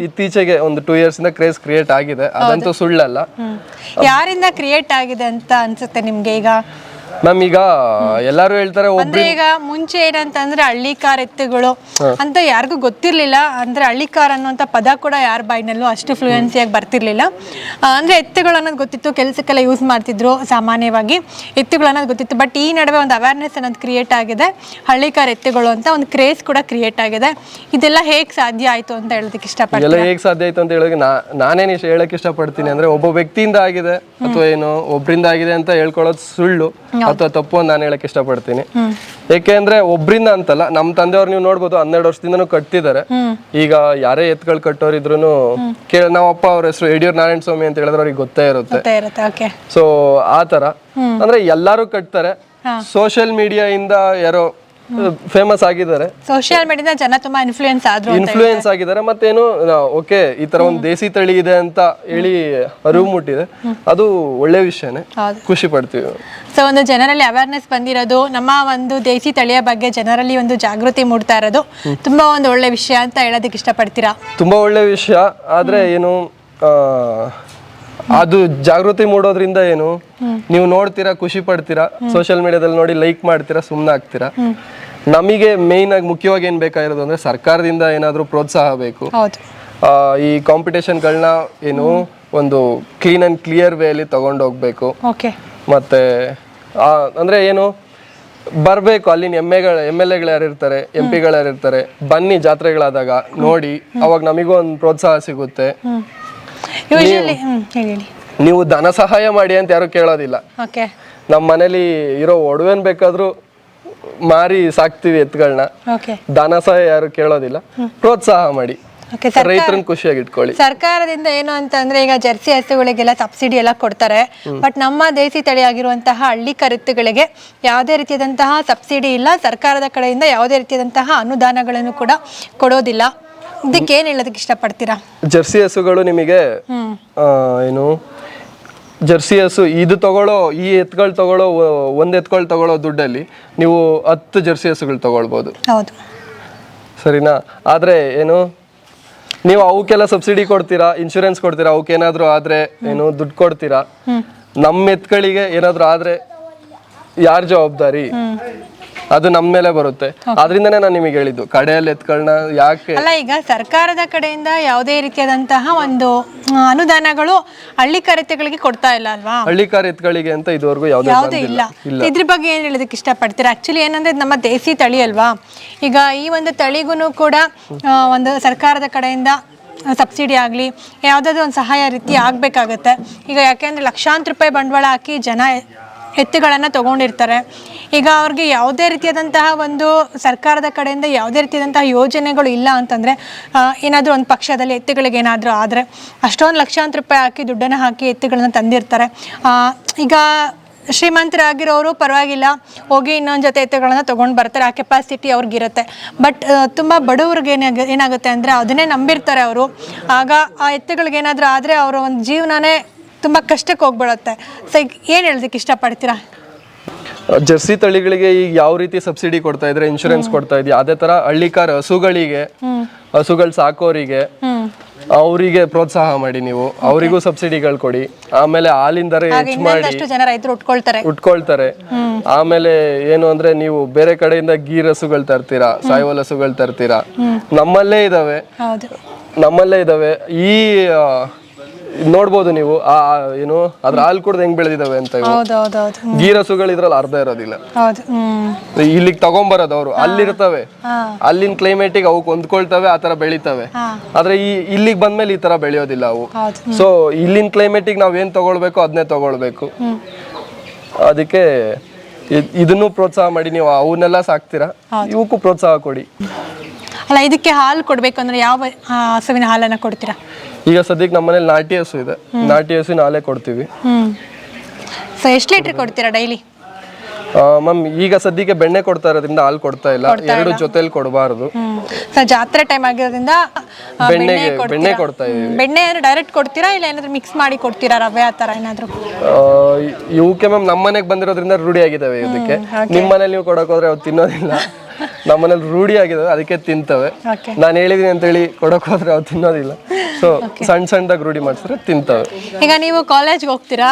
ಇತ್ತೀಚೆಗೆ ಒಂದು ಟೂ ಇಯರ್ಸ್ ಇಂದ ಕ್ರೇಜ್ ಕ್ರಿಯೇಟ್ ಆಗಿದೆ. ಅದಂತೂ ಸುಳ್ಳಲ್ಲ. ಯಾರಿಂದ ಕ್ರಿಯೇಟ್ ಆಗಿದೆ ಅಂತ ಅನ್ಸುತ್ತೆ ನಿಮ್ಗೆ ಈಗ? ಮ್ಯಾಮ್ ಈಗ ಎಲ್ಲಾರು ಹೇಳ್ತಾರೆ ಅಂದ್ರೆ ಈಗ ಮುಂಚೆ ಏನಂತಂದ್ರೆ ಹಳ್ಳಿಕಾರ್ ಎತ್ತುಗಳು ಅಂತ ಯಾರಿಗೂ ಗೊತ್ತಿರ್ಲಿಲ್ಲ. ಅಂದ್ರೆ ಹಳ್ಳಿ ಕಾರ್ ಅನ್ನುವಂಥ ಪದ ಕೂಡ ಯಾರ ಬಾಯಿನಲ್ಲೂ ಅಷ್ಟು ಫ್ಲೂಯೆನ್ಸಿಯಾಗಿ ಬರ್ತಿರ್ಲಿಲ್ಲ. ಆ, ಅಂದ್ರೆ ಎತ್ತುಗಳು ಅನ್ನೋದು ಗೊತ್ತಿತ್ತು. ಕೆಲಸಕ್ಕೆಲ್ಲ ಯೂಸ್ ಮಾಡ್ತಿದ್ರು ಸಾಮಾನ್ಯವಾಗಿ ಎತ್ತುಗಳು ಅನ್ನೋದು ಗೊತ್ತಿತ್ತು. ಬಟ್ ಈ ನಡುವೆ ಒಂದು ಅವೇರ್ನೆಸ್ ಅನ್ನೋದು ಕ್ರಿಯೇಟ್ ಆಗಿದೆ. ಹಳ್ಳಿಕಾರ್ ಎತ್ತುಗಳು ಅಂತ ಒಂದು ಕ್ರೇಜ್ ಕೂಡ ಕ್ರಿಯೇಟ್ ಆಗಿದೆ. ಇದೆಲ್ಲ ಹೇಗೆ ಸಾಧ್ಯ ಆಯ್ತು ಅಂತ ಹೇಳೋದಕ್ಕೆ ಇಷ್ಟಪಡ್ತೀನಿ ಎಲ್ಲ ಹೇಗ್ ಸಾಧ್ಯ ಆಯ್ತು ಅಂತ ಹೇಳಿದ್ರೆ ನಾ ನಾನೇನು ಇಷ್ಟ ಹೇಳಕ್ ಇಷ್ಟಪಡ್ತೀನಿ ಅಂದ್ರೆ ಒಬ್ಬ ವ್ಯಕ್ತಿಯಿಂದ ಆಗಿದೆ ಅಥವಾ ಏನು ಒಬ್ರಿಂದ ಆಗಿದೆ ಅಂತ ಹೇಳ್ಕೊಳ್ಳೋದು ಸುಳ್ಳು. ಅಥವಾ ತಪ್ಪು ಅಂತ ನಾನು ಹೇಳಕ್ ಇಷ್ಟಪಡ್ತೀನಿ. ಏಕೆಂದ್ರೆ ಒಬ್ರಿಂದ ಅಂತಲ್ಲ ನಮ್ ತಂದೆಯವ್ರು ನೀವು ನೋಡ್ಬೋದು ಹನ್ನೆರಡು ವರ್ಷದಿಂದನು ಕಟ್ತಿದ್ದಾರೆ. ಈಗ ಯಾರೇ ಎತ್ಗಳು ಕಟ್ಟೋರಿದ್ರು ಕೇಳ ನಮ್ಮ ಅಪ್ಪ ಅವ್ರ ಹೆಸರು ಯಡಿಯೂರ್ ನಾರಾಯಣ ಸ್ವಾಮಿ ಅಂತ ಹೇಳಿದ್ರೆ ಅವ್ರಿಗೆ ಗೊತ್ತೇ ಇರುತ್ತೆ. ಸೊ ಆತರ ತರ ಅಂದ್ರೆ ಎಲ್ಲಾರು ಕಟ್ತಾರೆ. ಸೋಷಿಯಲ್ ಮೀಡಿಯಾ ಇಂದ ಯಾರೋ ಫೇಮಸ್ ಆಗಿದ್ದಾರೆ. ಸೋಷಿಯಲ್ ಮೀಡಿಯಾದ ಜನ ತುಂಬಾ ಇನ್ಫ್ಲೂಯೆನ್ಸ್ ಆದ್ರು ಇನ್ಫ್ಲೂಯೆನ್ಸ್ ಆಗಿದ್ದಾರೆ. ಮತ್ತೇನು ಓಕೆ ಈ ತರ ಒಂದು ದೇಸಿ ತಳಿ ಇದೆ ಅಂತ ಹೇಳಿ ಅರಿವು ಮುಟ್ಟಿದೆ ಅದು ಒಳ್ಳೆ ವಿಷಯನೇ. ಖುಷಿ ಪಡ್ತೀವಿ. ಸೊ ಒಂದು ಜನರಲ್ಲಿ ಅವೇರ್ನೆಸ್ ಬಂದಿರೋದು ನಮ್ಮ ಒಂದು ದೇಸಿ ತಳಿಯ ಬಗ್ಗೆ ಜನರಲ್ಲಿ ಒಂದು ಜಾಗೃತಿ ಮೂಡ್ತಾ ಇರೋದು ತುಂಬಾ ಒಂದು ಒಳ್ಳೆ ವಿಷಯ ಅಂತ ಹೇಳೋದಕ್ಕೆ ಇಷ್ಟಪಡ್ತೀರಾ? ತುಂಬಾ ಒಳ್ಳೆ ವಿಷಯ. ಆದ್ರೆ ಏನು ಅದು ಜಾಗೃತಿ ಮೂಡೋದ್ರಿಂದ ಏನು? ನೀವು ನೋಡ್ತೀರಾ ಖುಷಿ ಪಡ್ತೀರಾ ಸೋಷಿಯಲ್ ಮೀಡಿಯಾದಲ್ಲಿ ನೋಡಿ ಲೈಕ್ ಮಾಡ್ತೀರಾ ಸುಮ್ಮನೆ ಆಗ್ತೀರಾ? ನಮಗೆ ಮೇಯ್ನ್ ಆಗಿ ಮುಖ್ಯವಾಗಿ ಏನ್ ಬೇಕಾಗಿರೋದು ಅಂದ್ರೆ ಸರ್ಕಾರದಿಂದ ಏನಾದ್ರೂ ಪ್ರೋತ್ಸಾಹ ಬೇಕು. ಆ, ಈ ಕಾಂಪಿಟೇಷನ್ಗಳನ್ನ ಏನು ಒಂದು ಕ್ಲೀನ್ ಅಂಡ್ ಕ್ಲಿಯರ್ ವೇಲಿ ತಗೊಂಡು ಹೋಗ್ಬೇಕು. ಓಕೆ ಮತ್ತೆ ಆ, ಅಂದ್ರೆ ಏನು ಬರಬೇಕು ಅಲ್ಲಿನ ಎಂ ಎಗಳ ಎಂ ಎಲ್ ಎಗಳು ಯಾರಿರ್ತಾರೆ ಎಂ ಪಿಗಳು ಯಾರಿರ್ತಾರೆ ಬನ್ನಿ ಜಾತ್ರೆಗಳಾದಾಗ ನೋಡಿ ಅವಾಗ ನಮಗೂ ಒಂದು ಪ್ರೋತ್ಸಾಹ ಸಿಗುತ್ತೆ. ಯೂಶಲಿ ಹ್ಮ್ ಹೇಳಿ ಹೇಳಿ. ನೀವು ಧನ ಸಹಾಯ ಮಾಡಿ ಅಂತ ಯಾರು ಕೇಳೋದಿಲ್ಲ. ಓಕೆ. ನಮ್ಮ ಮನೇಲಿ ಇರೋ ಒಡವೆನ್ ಬೇಕಾದ್ರೂ ಮಾರಿ ಸಾಕ್ತಿವಿ ಎತ್ತುಗಳನ್ನ ಓಕೆ. ಧನ ಸಹಾಯ ಯಾರು ಕೇಳೋದಿಲ್ಲ. ಪ್ರೋತ್ಸಾಹ ಮಾಡಿ. ಓಕೆ ರೈತರನ್ನ ಖುಷಿಯಾಗಿ ಇಟ್ಕೊಳ್ಳಿ. ಸರ್ಕಾರದಿಂದ ಏನು ಅಂತಂದ್ರೆ ಈಗ ಜರ್ಸಿ ಹಸುಗಳಿಗೆಲ್ಲ ಸಬ್ಸಿಡಿ ಎಲ್ಲ ಕೊಡ್ತಾರೆ. ಬಟ್ ನಮ್ಮ ದೇಸಿ ತಳಿಯಾಗಿರುವಂತಹ ಹಳ್ಳಿ ಕರುತ್ತುಗಳಿಗೆ ಯಾವುದೇ ರೀತಿಯಾದಂತಹ ಸಬ್ಸಿಡಿ ಇಲ್ಲ. ಸರ್ಕಾರದ ಕಡೆಯಿಂದ ಯಾವುದೇ ರೀತಿಯಾದಂತಹ ಅನುದಾನಗಳನ್ನು ಕೂಡ ಕೊಡೋದಿಲ್ಲ. ಇದಕ್ಕೆ ಏನು ಹೇಳೋದಕ್ಕೆ ಇಷ್ಟಪಡ್ತೀರಾ? ಜರ್ಸಿ ಹಸುಗಳು ನಿಮಗೆ ಆ, ಏನು ಜರ್ಸಿ ಹಸು ಇದು ತಗೊಳ್ಳೋ ಈ ಎತ್ಗಳು ತಗೊಳ್ಳೋ ಒ- ಒಂದ್ ಎತ್ಗಳು ತಗೊಳ್ಳೋ ದುಡ್ಡಲ್ಲಿ ನೀವು ಹತ್ತು ಜರ್ಸಿ ಹಸುಗಳು ತಗೊಳ್ಬೋದು. ಹೌದು. ಸರಿನಾ? ಆದ್ರೆ ಏನು ನೀವು ಅವಕ್ಕೆಲ್ಲ ಸಬ್ಸಿಡಿ ಕೊಡ್ತೀರಾ ಇನ್ಶೂರೆನ್ಸ್ ಕೊಡ್ತೀರಾ ಅವಕ್ಕೇನಾದ್ರೂ ಆದ್ರೆ ಏನು ದುಡ್ಡು ಕೊಡ್ತೀರಾ? ನಮ್ಮ ಎತ್ಗಳಿಗೆ ಏನಾದರೂ ಆದ್ರೆ ಯಾರ ಜವಾಬ್ದಾರಿ? ಅದು ನಮ್ಮ ಮೇಲೆ ಬರುತ್ತೆ. ಅದರಿಂದನೇ ನಾನು ನಿಮಗೆ ಹೇಳಿದ್ದು ಕಡೆಯಲ್ಲಿ ಎತ್ಕೊಳ್ಳ ಯಾಕೆ? ಅಲ್ಲ ಈಗ ಸರ್ಕಾರದ ಕಡೆಯಿಂದ ಯಾವುದೇ ರೀತಿಯಾದಂತಹ ಒಂದು ಅನುದಾನಗಳು ಹಳ್ಳಿ ಕಾರ್ಯತೆಗಳಿಗೆ ಕೊಡ್ತಾ ಇಲ್ಲ ಅಲ್ವಾ? ಹಳ್ಳಿ ಕಾರ್ಯತೆಗಳಿಗೆ ಅಂತ ಇದುವರೆಗೂ ಯಾವ್ದೇ ಯಾವುದೇ ಇಲ್ಲ. ಇದ್ರ ಬಗ್ಗೆ ಏನು ಹೇಳೋದಕ್ಕೆ ಇಷ್ಟಪಡ್ತೀರಾ? ಆಕ್ಚುಲಿ ಏನಂದ್ರೆ ಇದು ನಮ್ಮ ದೇಸಿ ತಳಿ ಅಲ್ವಾ? ಈಗ ಈ ಒಂದು ತಳಿಗೂ ಕೂಡ ಆ, ಒಂದು ಸರ್ಕಾರದ ಕಡೆಯಿಂದ ಸಬ್ಸಿಡಿ ಆಗಲಿ ಯಾವುದಾದ್ರು ಒಂದು ಸಹಾಯ ರೀತಿ ಆಗಬೇಕಾಗತ್ತೆ. ಈಗ ಯಾಕೆಂದ್ರೆ ಲಕ್ಷಾಂತರ ರೂಪಾಯಿ ಬಂಡವಾಳ ಹಾಕಿ ಜನ ಎತ್ತುಗಳನ್ನು ತಗೊಂಡಿರ್ತಾರೆ. ಈಗ ಅವ್ರಿಗೆ ಯಾವುದೇ ರೀತಿಯಾದಂತಹ ಒಂದು ಸರ್ಕಾರದ ಕಡೆಯಿಂದ ಯಾವುದೇ ರೀತಿಯಾದಂತಹ ಯೋಜನೆಗಳು ಇಲ್ಲ ಅಂತಂದರೆ ಏನಾದರೂ ಒಂದು ಪಕ್ಷದಲ್ಲಿ ಎತ್ತುಗಳಿಗೆ ಏನಾದರೂ ಆದರೆ ಅಷ್ಟೊಂದು ಲಕ್ಷಾಂತರ ರೂಪಾಯಿ ಹಾಕಿ ದುಡ್ಡನ್ನು ಹಾಕಿ ಎತ್ತುಗಳನ್ನ ತಂದಿರ್ತಾರೆ. ಈಗ ಶ್ರೀಮಂತರಾಗಿರೋರು ಪರವಾಗಿಲ್ಲ, ಹೋಗಿ ಇನ್ನೊಂದು ಜೊತೆ ಎತ್ತುಗಳನ್ನು ತೊಗೊಂಡು ಬರ್ತಾರೆ, ಆ ಕೆಪಾಸಿಟಿ ಅವ್ರಿಗಿರುತ್ತೆ. ಬಟ್ ತುಂಬ ಬಡವ್ರಿಗೆ ಏನಾಗ, ಏನಾಗುತ್ತೆ ಅಂದರೆ ಅದನ್ನೇ ನಂಬಿರ್ತಾರೆ ಅವರು. ಆಗ ಆ ಎತ್ತುಗಳಿಗೇನಾದರೂ ಆದರೆ ಅವರ ಒಂದು ಜೀವನನೇ ತುಂಬ ಕಷ್ಟಕ್ಕೆ ಹೋಗ್ಬಿಡುತ್ತೆ. ಸೊ ಈಗ ಏನು ಹೇಳೋದಕ್ಕೆ ಇಷ್ಟಪಡ್ತೀರಾ? ಜರ್ಸಿ ತಳಿಗಳಿಗೆ ಈಗ ಯಾವ ರೀತಿ ಸಬ್ಸಿಡಿ ಕೊಡ್ತಾ ಇದ್ರೆ ಇನ್ಶೂರೆನ್ಸ್ ಕೊಡ್ತಾ ಇದೆಯಾ? ಅದೇ ತರ ಹಳ್ಳಿಕಾರ ಹಸುಗಳಿಗೆ ಹಸುಗಳು ಸಾಕೋರಿಗೆ ಅವರಿಗೆ ಪ್ರೋತ್ಸಾಹ ಮಾಡಿ ನೀವು. ಅವರಿಗೂ ಸಬ್ಸಿಡಿಗಳು ಕೊಡಿ. ಆಮೇಲೆ ಹಾಲಿನ ದರ ಹೆಚ್ಚು ಮಾಡಿ ಇನ್ನೊಂದಷ್ಟು ಜನ ರೈತರು ಉಟ್ಕೊಳ್ತಾರೆ. ಉಟ್ಕೊಳ್ತಾರೆ. ಆಮೇಲೆ ಏನು ಅಂದ್ರೆ ನೀವು ಬೇರೆ ಕಡೆಯಿಂದ ಗೀರ್ ಹಸುಗಳು ತರ್ತೀರಾ ಸಾಯಿವಲ್ ಹಸುಗಳು ತರ್ತೀರಾ? ನಮ್ಮಲ್ಲೇ ಇದಾವೆ. ನಮ್ಮಲ್ಲೇ ಇದಾವೆ. ಈ ನೋಡ್ಬೋದು ನೀವು ಆ ಏನು ಅದ್ರ ಹಾಲು ಕುಡ್ದು ಹೆಂಗ್ ಬೆಳೆದಿದಾವೆ ಅಂತ ಇವು. ಹೌದು ಹೌದು ಹೌದು ಇದ್ರಲ್ಲಿ ಅರ್ಧ ಇರೋದಿಲ್ಲ. ಹೌದು ಹ್ಮ್. ಇಲ್ಲಿಗೆ ತಗೊಂಬರೋದು ಅವರು ಅಲ್ಲಿರ್ತವೆ. ಹಾ. ಅಲ್ಲಿನ ಕ್ಲೈಮೇಟಿಗೆ ಅವು ಹೊಂದ್ಕೊಳ್ತವೆ ಆ ತರ ಬೆಳಿತವೆ. ಹಾಂ. ಆದ್ರೆ ಈ ಇಲ್ಲಿಗೆ ಬಂದ್ಮೇಲೆ ಈ ತರ ಬೆಳೆಯೋದಿಲ್ಲ ಅವು. ಹೌದು ಸೊ ಇಲ್ಲಿನ ಕ್ಲೈಮೇಟಿಗೆ ನಾವ್ ಏನ್ ತಗೊಳ್ಬೇಕು ಅದನ್ನೇ ತಗೊಳ್ಬೇಕು. ಅದಕ್ಕೆ ಇದ್- ಇದನ್ನು ಪ್ರೋತ್ಸಾಹ ಮಾಡಿ ನೀವು ಅವನ್ನೆಲ್ಲ ಸಾಕ್ತೀರಾ? ಇವಕ್ಕೂ ಪ್ರೋತ್ಸಾಹ ಕೊಡಿ. ಅಲ್ಲ ಇದಕ್ಕೆ ಹಾಲು ಕೊಡಬೇಕು ಅಂದ್ರೆ ಯಾವ ಆ, ಹಸುವಿನ ಹಾಲನ್ನ ಕೊಡ್ತೀರಾ? ಈಗ ಸದ್ಯಕ್ಕೆ ನಮ್ಮ ಮನೇಲಿ ನಾಟಿ ಹಸು ಇದೆ. ನಾಟಿ ಹಸು ನಾಳೆ ಕೊಡ್ತೀವಿ. ಹ್ಮ್. ಸೊ ಎಷ್ಟು ಲೀಟರ್ ಕೊಡ್ತೀರಾ ಡೈಲಿ ಮ್ಯಾಮ್ ಈಗ ಸದ್ಯಕ್ಕೆ ಬೆಣ್ಣೆ ಕೊಡ್ತಾ ಇರೋದ್ರಿಂದ ಹಾಲು ಕೊಡ್ತಾ ಇಲ್ಲ. ಎರಡು ಜೊತೆಲಿ ಕೊಡಬಾರದು. ಹ್ಮ್. ಸೊ ಜಾತ್ರೆ ಟೈಮ್ ಆಗಿರೋದ್ರಿಂದ ಆ, ಬೆಣ್ಣೆ ಬೆಣ್ಣೆ ಕೊಡ್ತಾ ಇದೀವಿ ಬೆಣ್ಣೆ ಡೈರೆಕ್ಟ್ ಕೊಡ್ತೀರಾ ಇಲ್ಲ ಏನಾದ್ರು ಮಿಕ್ಸ್ ಮಾಡಿ ಕೊಡ್ತೀರಾ ರವೆ ಆ ಥರ ಏನಾದ್ರು? ಆ, ಇವಕ್ಕೆ ಮ್ಯಾಮ್ ನಮ್ಮ ಮನೆಗೆ ಬಂದಿರೋದ್ರಿಂದ ರೂಢಿ ಆಗಿದಾವೆ ಇದಕ್ಕೆ ನಿಮ್ಮ ಮನೇಲಿ ನೀವು ಕೊಡಕ್ ಹೋದ್ರೆ ಅವು ತಿನ್ನೋದಿಲ್ಲ. ನಮ್ಮ ಮನೇಲಿ ರೂಢಿ ಆಗಿದೆ ಅದಕ್ಕೆ ತಿಂತವೆ. ನಾನು ಹೇಳಿದೀನಿ ಅಂತೇಳಿ ಕೊಡಕ್ ಹೋದ್ರೆ ಅವು ತಿನ್ನೋದಿಲ್ಲ. ಸೊ ಸಣ್ಣ ಸಣ್ಣದಾಗ ರೂಢಿ ಮಾಡಿಸಿದ್ರೆ ತಿಂತವೆ. ಈಗ ನೀವು ಕಾಲೇಜ್ಗೆ ಹೋಗ್ತೀರಾ?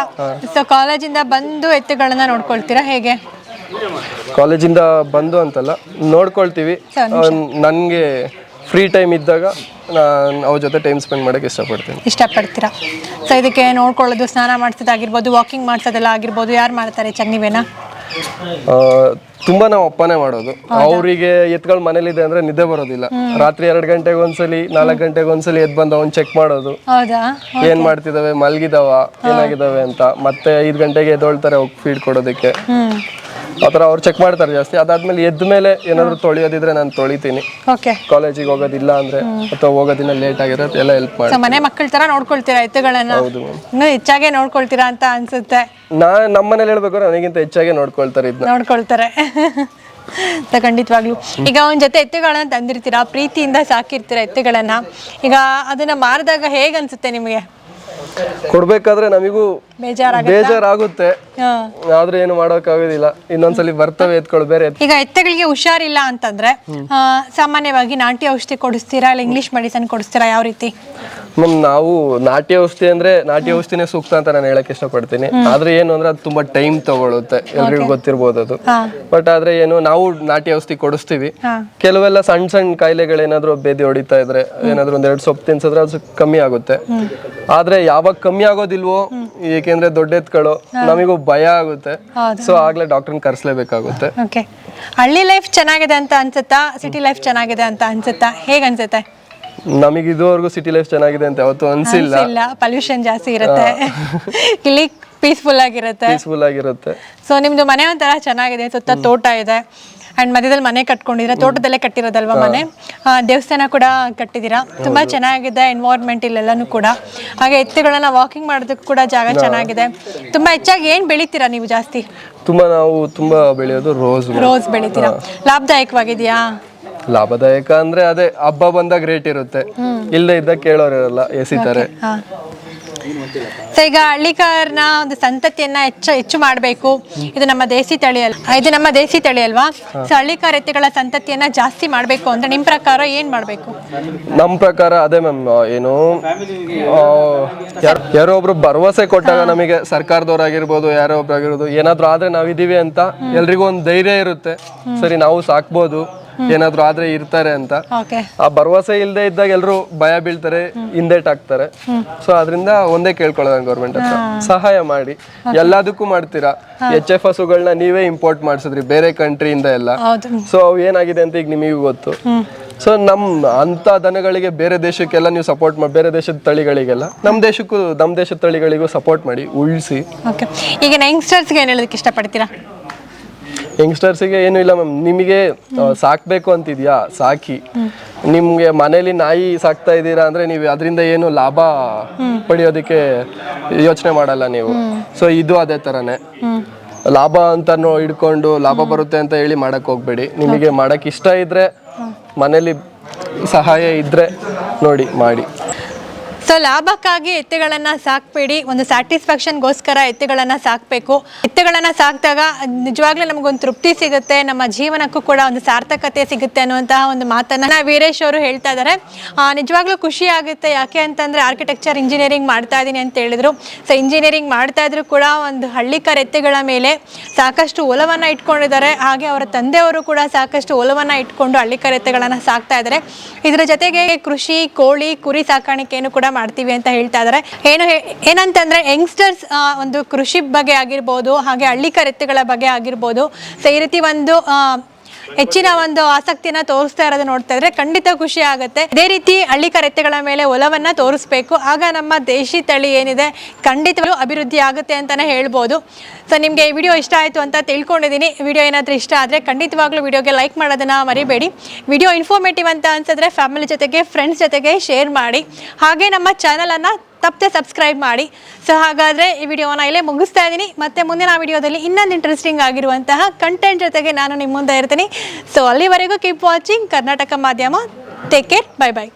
ಸೊ ಕಾಲೇಜಿಂದ ಬಂದು ಎತ್ತುಗಳನ್ನ ನೋಡ್ಕೊಳ್ತೀರಾ ಹೇಗೆ? ಕಾಲೇಜಿಂದ ಬಂದು ಅಂತಲ್ಲ ನೋಡ್ಕೊಳ್ತೀವಿ. ನನಗೆ ಫ್ರೀ ಟೈಮ್ ಇದ್ದಾಗ ನಾನು ಅವ್ರ ಜೊತೆ ಟೈಮ್ ಸ್ಪೆಂಡ್ ಮಾಡೋಕ್ಕೆ ಇಷ್ಟಪಡ್ತೀನಿ. ಇಷ್ಟಪಡ್ತೀರಾ? ಸೊ ಇದಕ್ಕೆ ನೋಡ್ಕೊಳ್ಳೋದು ಸ್ನಾನ ಮಾಡಿಸೋದಾಗಿರ್ಬೋದು ವಾಕಿಂಗ್ ಮಾಡಿಸೋದೆಲ್ಲ ಆಗಿರ್ಬೋದು ಯಾರು ಮಾಡ್ತಾರೆ ಚೆನ್ನಾಗಿ ನೀವೇನಾ? ತುಂಬಾ ನಾವು ಅಪ್ಪನೇ ಮಾಡೋದು. ಅವರಿಗೆ ಎತ್ಗಳು ಮನೇಲಿದೆ ಅಂದ್ರೆ ನಿದ್ದೆ ಬರೋದಿಲ್ಲ. ರಾತ್ರಿ ಎರಡು ಗಂಟೆಗೆ ಒಂದ್ಸಲಿ ನಾಲ್ಕು ಗಂಟೆಗೆ ಒಂದ್ಸಲಿ ಎದ್ ಬಂದು ಅವ್ನ್ ಚೆಕ್ ಮಾಡೋದು. ಹೌದಾ? ಏನ್ ಮಾಡ್ತಿದಾವೆ? ಮಲ್ಗಿದಾವ? ಏನಾಗಿದಾವೆ ಅಂತ. ಮತ್ತೆ ಐದು ಗಂಟೆಗೆ ಎದ್ದೊಳ್ತಾರೆ ಫೀಡ್ ಕೊಡೋದಕ್ಕೆ. ಹ್ಮ್ ಥರ ಅವ್ರು ಚೆಕ್ ಮಾಡ್ತಾರೆ ಜಾಸ್ತಿ. ಅದಾದ್ಮೇಲೆ ಎದ್ದ ಮೇಲೆ ಏನಾದ್ರು ತೊಳೆಯೋದಿದ್ರೆ ನಾನು ತೊಳಿತೀನಿ. ಓಕೆ ಕಾಲೇಜಿಗೆ ಹೋಗೋದಿಲ್ಲ ಅಂದ್ರೆ ಅಥವಾ ಹೋಗೋದಿನ ಲೇಟ್ ಆಗಿರೋದು ಎಲ್ಲ ಹೆಲ್ಪ್ ಮಾಡಿ ಸೊ ಮನೆ ಮಕ್ಕಳ ತರ ನೋಡ್ಕೊಳ್ತೀರಾ ಎತ್ತುಗಳನ್ನ? ಹೌದು ಮ್ಯಾಮ್ ಇನ್ನೂ ಹೆಚ್ಚಾಗೆ ನೋಡ್ಕೊಳ್ತೀರಾ ಅಂತ ಅನ್ಸುತ್ತೆ. ನಾ ನಮ್ಮ ಮನೇಲಿ ಹೇಳ್ಬೇಕಾದ್ರೆ ನನಗಿಂತ ಹೆಚ್ಚಾಗಿ ನೋಡ್ಕೊಳ್ತಾರೆ ಇದನ್ನ ನೋಡ್ಕೊಳ್ತಾರೆ. *laughs* ಖಂಡಿತವಾಗ್ಲೂ ಖಂಡಿತವಾಗ್ಲು. ಈಗ ಒಂದ್ ಜೊತೆ ಎತ್ತುಗಳನ್ನ ತಂದಿರ್ತೀರಾ? ಪ್ರೀತಿಯಿಂದ ಸಾಕಿರ್ತೀರಾ ಎತ್ತುಗಳನ್ನ? ಈಗ ಅದನ್ನ ಮಾರಿದಾಗ ಹೇಗನ್ಸುತ್ತೆ ನಿಮಗೆ? ಕೊಡ್ಬೇಕಾದ್ರೆ ನಮಿಗೂ ಬೇಜಾರಾಗುತ್ತೆ. ಆದ್ರೆ ಏನು ಮಾಡೋಕ್ಕಾಗೋದಿಲ್ಲ. ಇನ್ನೊಂದ್ಸಲಿ ಬರ್ತವೆ ಎತ್ಕೊಳ್ಳು ಬೇರೆ ಈಗ ಎತ್ತೆಗಳಿಗೆ ಹುಷಾರಿಲ್ಲ ಅಂತಂದ್ರೆ ಸಾಮಾನ್ಯವಾಗಿ ನಾಟಿ ಔಷಧಿ ಕೊಡಿಸ್ತೀರಾ ಇಲ್ಲ ಇಂಗ್ಲಿಷ್ ಮೆಡಿಸನ್ ಕೊಡಿಸ್ತೀರಾ? ಯಾವ ರೀತಿ? ಮ್ಯಾಮ್ ನಾವು ನಾಟಿ ಔಷಧಿ ಅಂದ್ರೆ ನಾಟಿ ಔಷಧಿನೇ ಸೂಕ್ತ ಅಂತ ನಾನು ಹೇಳಕ್ ಇಷ್ಟಪಡ್ತೀನಿ. ಆದ್ರೆ ಏನು ಅಂದ್ರೆ ಅದು ತುಂಬಾ ಟೈಮ್ ತಗೊಳುತ್ತೆ. ಎಲ್ರಿಗೂ ಗೊತ್ತಿರ್ಬೋದು ಅದು. ಬಟ್ ಆದ್ರೆ ಏನು ನಾವು ನಾಟಿ ಔಷಧಿ ಕೊಡಿಸ್ತೀವಿ. ಕೆಲವೆಲ್ಲ ಸಣ್ಣ ಸಣ್ಣ ಕಾಯಿಲೆಗಳೇನಾದ್ರೂ ಬೇದಿ ಹೊಡಿತಾ ಇದ್ರೆ ಏನಾದ್ರೂ ಒಂದೆರಡು ಸೊಪ್ಪು ತಿನ್ಸಿದ್ರೆ ಅದು ಕಮ್ಮಿ ಆಗುತ್ತೆ. ಆದ್ರೆ ಯಾವಾಗ ಕಮ್ಮಿ ಆಗೋದಿಲ್ವೋ ಏಕೆಂದ್ರೆ ದೊಡ್ಡ ಎತ್ಗಳು ನಮಗೂ ಭಯ ಆಗುತ್ತೆ. ಸೊ ಆಗ್ಲೇ ಡಾಕ್ಟರ್ನ ಕರ್ಸ್ಲೇಬೇಕಾಗುತ್ತೆ. ಓಕೆ ಹಳ್ಳಿ ಲೈಫ್ ಚೆನ್ನಾಗಿದೆ ಅಂತ ಅನ್ಸುತ್ತಾ? ಸಿಟಿ ಲೈಫ್ ಚೆನ್ನಾಗಿದೆ ಅಂತ ಅನ್ಸುತ್ತಾ? ಹೇಗ್ ಅನ್ಸುತ್ತೆ? ನಮಗೆ ಇದುವರೆಗೂ ಸಿಟಿ ಲೈಫ್ ಚೆನ್ನಾಗಿದೆ ಅಂತ ಅವತ್ತು ಅನ್ಸಿಲ್ಲ. ಇಲ್ಲ ಪೊಲ್ಯೂಷನ್ ಜಾಸ್ತಿ ಇರುತ್ತೆ. ಇಲ್ಲಿ ಪೀಸ್ಫುಲ್ ಆಗಿರುತ್ತೆ. ಪೀಸ್ಫುಲ್ ಆಗಿರುತ್ತೆ. ಸೊ ನಿಮ್ದು ಮನೆ ಒಂಥರ ಚೆನ್ನಾಗಿದೆ ಸುತ್ತ ತೋಟ ಇದೆ. ಅಂಡ್ ಮಧ್ಯದಲ್ಲಿ ಮನೆ ಕಟ್ಕೊಂಡಿದ್ದೀರಾ? ತೋಟದಲ್ಲೇ ಕಟ್ಟಿರೋದಲ್ವಾ ಮನೆ? ದೇವಸ್ಥಾನ ಕೂಡ ಕಟ್ಟಿದ್ದೀರಾ? ತುಂಬಾ ಚೆನ್ನಾಗಿದೆ ಎನ್ವೈರ್ಮೆಂಟ್ ಇಲ್ಲೆಲ್ಲಾನು ಕೂಡ. ಹಾಗೆ ಎತ್ತುಗಳನ್ನ ವಾಕಿಂಗ್ ಮಾಡೋದಕ್ಕೆ ಕೂಡ ಜಾಗ ಚೆನ್ನಾಗಿದೆ. ತುಂಬಾ ಹೆಚ್ಚಾಗಿ ಏನ್ ಬೆಳಿತೀರಾ ನೀವು ಜಾಸ್ತಿ? ತುಂಬಾ ನಾವು ತುಂಬಾ ಬೆಳೆಯೋದು ರೋಸ್ ರೋಸ್ ಬೆಳಿತೀರಾ? ಲಾಭದಾಯಕವಾಗಿದೆಯಾ? ಲಾಭದಾಯಕ ಅಂದ್ರೆ ಅದೇ ಹಬ್ಬ ಬಂದಾಗ ರೇಟ್ ಇರುತ್ತೆ. ಇಲ್ಲದೆ ಇದ್ದಾಗ ಕೇಳೋರು ಇರಲ್ಲ ಎಸಿತಾರೆ. ಈಗ ಹಳ್ಳಿಕಾರ್ನ ಒಂದು ಸಂತತಿಯನ್ನ ಹೆಚ್ಚು ಹೆಚ್ಚು ಮಾಡಬೇಕು. ಇದು ನಮ್ಮ ದೇಸಿ ತಳಿ ಅಲ್ವಾ? ಇದು ನಮ್ಮ ದೇಸಿ ತಳಿ ಅಲ್ವಾ? ಸೊ ಹಳ್ಳಿಕಾರ ಎತ್ತುಗಳ ಸಂತತಿಯನ್ನ ಜಾಸ್ತಿ ಮಾಡಬೇಕು ಅಂದ್ರೆ ನಿಮ್ ಪ್ರಕಾರ ಏನ್ ಮಾಡಬೇಕು? ನಮ್ ಪ್ರಕಾರ ಅದೇ ಮ್ಯಾಮ್ ಏನು ಆ, ಯಾರ್- ಯಾರೋ ಒಬ್ರು ಭರವಸೆ ಕೊಟ್ಟಾಗ ನಮಗೆ ಸರ್ಕಾರದವ್ರಾಗಿರ್ಬೋದು ಯಾರೋ ಒಬ್ರು ಆಗಿರ್ಬೋದು ಏನಾದ್ರೂ ಆದ್ರೆ ನಾವಿದೀವಿ ಅಂತ ಎಲ್ರಿಗೂ ಒಂದ್ ಧೈರ್ಯ ಇರುತ್ತೆ. ಸರಿ ನಾವು ಸಾಕ್ಬೋದು. ಏನಾದ್ರೂ ಆದ್ರೆ ಇರ್ತಾರೆ ಅಂತ. ಆ ಭರವಸೆ ಇಲ್ಲದೆ ಇದ್ದಾಗ ಎಲ್ಲರೂ ಭಯ ಬೀಳ್ತಾರೆ ಹಿಂದೇಟಾಕ್ತಾರೆ ಸೊ ಅದರಿಂದ ಒಂದೇ ಕೇಳ್ಕೊಳ್ಳೋದು ಗೌರ್ಮೆಂಟ್ ಹತ್ರ. ಸಹಾಯ ಮಾಡಿ. ಎಲ್ಲದಕ್ಕೂ ಮಾಡ್ತೀರಾ? ಎಚ್ ಎಫ್ ಹಸುಗಳನ್ನ ನೀವೇ ಇಂಪೋರ್ಟ್ ಮಾಡಿಸಿದ್ರಿ ಬೇರೆ ಕಂಟ್ರಿಯಿಂದ ಎಲ್ಲ. ಸೊ ಅವು ಏನಾಗಿದೆ ಅಂತ ಈಗ ನಿಮಗೂ ಗೊತ್ತು. ಸೊ ನಮ್ ಅಂತ ದನಗಳಿಗೆ ಬೇರೆ ದೇಶಕ್ಕೆಲ್ಲ ನೀವು ಸಪೋರ್ಟ್ ಮಾಡಿ ಬೇರೆ ದೇಶದ ತಳಿಗಳಿಗೆಲ್ಲ ನಮ್ಮ ದೇಶಕ್ಕೂ ನಮ್ಮ ದೇಶದ ತಳಿಗಳಿಗೂ ಸಪೋರ್ಟ್ ಮಾಡಿ ಉಳಿಸಿ. ಓಕೆ ಈಗ ಯಂಗ್ಸ್ಟರ್ಸ್ಗೆ ಏನು ಹೇಳೋದಕ್ಕೆ ಇಷ್ಟಪಡ್ತೀರಾ? ಯಂಗ್ಸ್ಟರ್ಸಿಗೆ ಏನು ಇಲ್ಲ ಮ್ಯಾಮ್. ನಿಮಗೆ ಸಾಕಬೇಕು ಅಂತಿದ್ಯಾ? ಸಾಕಿ. ನಿಮಗೆ ಮನೇಲಿ ನಾಯಿ ಸಾಕ್ತಾ ಇದ್ದೀರಾ ಅಂದರೆ ನೀವು ಅದರಿಂದ ಏನು ಲಾಭ ಪಡೆಯೋದಕ್ಕೆ ಯೋಚನೆ ಮಾಡಲ್ಲ ನೀವು. ಸೊ ಇದು ಅದೇ ಥರನೇ ಲಾಭ ಅಂತ ಹಿಡ್ಕೊಂಡು ಲಾಭ ಬರುತ್ತೆ ಅಂತ ಹೇಳಿ ಮಾಡಕ್ ಹೋಗ್ಬೇಡಿ. ನಿಮಗೆ ಮಾಡಕ್ ಇಷ್ಟ ಇದ್ರೆ ಮನೇಲಿ ಸಹಾಯ ಇದ್ರೆ ನೋಡಿ, ಮಾಡಿ. ಸೊ ಲಾಭಕ್ಕಾಗಿ ಎತ್ತುಗಳನ್ನ ಸಾಕ್ಬೇಡಿ. ಒಂದು ಸ್ಯಾಟಿಸ್ಫ್ಯಾಕ್ಷನ್ಗೋಸ್ಕರ ಎತ್ತುಗಳನ್ನ ಸಾಕಬೇಕು. ಎತ್ತುಗಳನ್ನು ಸಾಕಿದಾಗ ನಿಜವಾಗ್ಲೂ ನಮಗೊಂದು ತೃಪ್ತಿ ಸಿಗುತ್ತೆ. ನಮ್ಮ ಜೀವನಕ್ಕೂ ಕೂಡ ಒಂದು ಸಾರ್ಥಕತೆ ಸಿಗುತ್ತೆ ಅನ್ನುವಂತಹ ಒಂದು ಮಾತನ್ನ ವೀರೇಶ್ ಅವರು ಹೇಳ್ತಾ ಇದ್ದಾರೆ ನಿಜವಾಗ್ಲೂ ಖುಷಿ ಆಗುತ್ತೆ. ಯಾಕೆ ಅಂತಂದರೆ ಆರ್ಕಿಟೆಕ್ಚರ್ ಇಂಜಿನಿಯರಿಂಗ್ ಮಾಡ್ತಾ ಇದ್ದೀನಿ ಅಂತ ಹೇಳಿದ್ರು. ಸೊ ಇಂಜಿನಿಯರಿಂಗ್ ಮಾಡ್ತಾ ಇದ್ರು ಕೂಡ ಒಂದು ಹಳ್ಳಿಕರ್ ಎತ್ತುಗಳ ಮೇಲೆ ಸಾಕಷ್ಟು ಒಲವನ್ನ ಇಟ್ಕೊಂಡಿದ್ದಾರೆ. ಹಾಗೆ ಅವರ ತಂದೆಯವರು ಕೂಡ ಸಾಕಷ್ಟು ಒಲವನ್ನ ಇಟ್ಕೊಂಡು ಹಳ್ಳಿಕರ್ ಎತ್ತೆಗಳನ್ನು ಸಾಕ್ತಾ ಇದ್ದಾರೆ ಇದರ ಜೊತೆಗೆ ಕೃಷಿ, ಕೋಳಿ, ಕುರಿ ಸಾಕಾಣಿಕೆಯನ್ನು ಕೂಡ ಮಾಡ್ತೀವಿ ಅಂತ ಹೇಳ್ತಾ ಇದ್ದಾರೆ ಏನು ಏನಂತಂದ್ರೆ ಯಂಗ್ಸ್ಟರ್ಸ್ ಒಂದು ಕೃಷಿ ಬಗ್ಗೆ ಆಗಿರ್ಬೋದು, ಹಾಗೆ ಹಳ್ಳಿ ಎತ್ತುಗಳ ಬಗ್ಗೆ ಆಗಿರ್ಬೋದು, ಸೊ ಈ ರೀತಿ ಒಂದು ಹೆಚ್ಚಿನ ಒಂದು ಆಸಕ್ತಿಯನ್ನ ತೋರಿಸ್ತಾ ಇರೋದು ನೋಡ್ತಾ ಇದ್ರೆ ಖಂಡಿತ ಖುಷಿ ಆಗುತ್ತೆ. ಅದೇ ರೀತಿ ಹಳ್ಳಿ ಕರೆತ್ತೆಗಳ ಮೇಲೆ ಒಲವನ್ನ ತೋರಿಸ್ಬೇಕು. ಆಗ ನಮ್ಮ ದೇಶಿ ತಳಿ ಏನಿದೆ ಖಂಡಿತವಾಗ್ಲೂ ಅಭಿವೃದ್ಧಿ ಆಗುತ್ತೆ ಅಂತಾನೆ ಹೇಳ್ಬೋದು. ಸೊ ನಿಮಗೆ ಈ ವಿಡಿಯೋ ಇಷ್ಟ ಆಯಿತು ಅಂತ ತಿಳ್ಕೊಂಡಿದ್ದೀನಿ. ವಿಡಿಯೋ ಏನಾದರೂ ಇಷ್ಟ ಆದರೆ ಖಂಡಿತವಾಗ್ಲೂ ವಿಡಿಯೋಗೆ ಲೈಕ್ ಮಾಡೋದನ್ನ ಮರಿಬೇಡಿ. ವಿಡಿಯೋ ಇನ್ಫಾರ್ಮೇಟಿವ್ ಅಂತ ಅನ್ಸಿದ್ರೆ ಫ್ಯಾಮಿಲಿ ಜೊತೆಗೆ ಫ್ರೆಂಡ್ಸ್ ಜೊತೆಗೆ ಶೇರ್ ಮಾಡಿ. ಹಾಗೆ ನಮ್ಮ ಚಾನಲನ್ನು ತಪ್ಪದೆ ಸಬ್ಸ್ಕ್ರೈಬ್ ಮಾಡಿ. ಸೊ ಹಾಗಾದರೆ ಈ ವಿಡಿಯೋನ ಇಲ್ಲೇ ಮುಗಿಸ್ತಾ ಇದ್ದೀನಿ. ಮತ್ತೆ ಮುಂದಿನ ವಿಡಿಯೋದಲ್ಲಿ ಇನ್ನೊಂದು ಇಂಟ್ರೆಸ್ಟಿಂಗ್ ಆಗಿರುವಂತಹ ಕಂಟೆಂಟ್ ಜೊತೆಗೆ ನಾನು ನಿಮ್ಮ ಮುಂದೆ ಇರ್ತೀನಿ. ಸೊ ಅಲ್ಲಿವರೆಗೂ ಕೀಪ್ ವಾಚಿಂಗ್ ಕರ್ನಾಟಕ ಮಾಧ್ಯಮ. Take care bye bye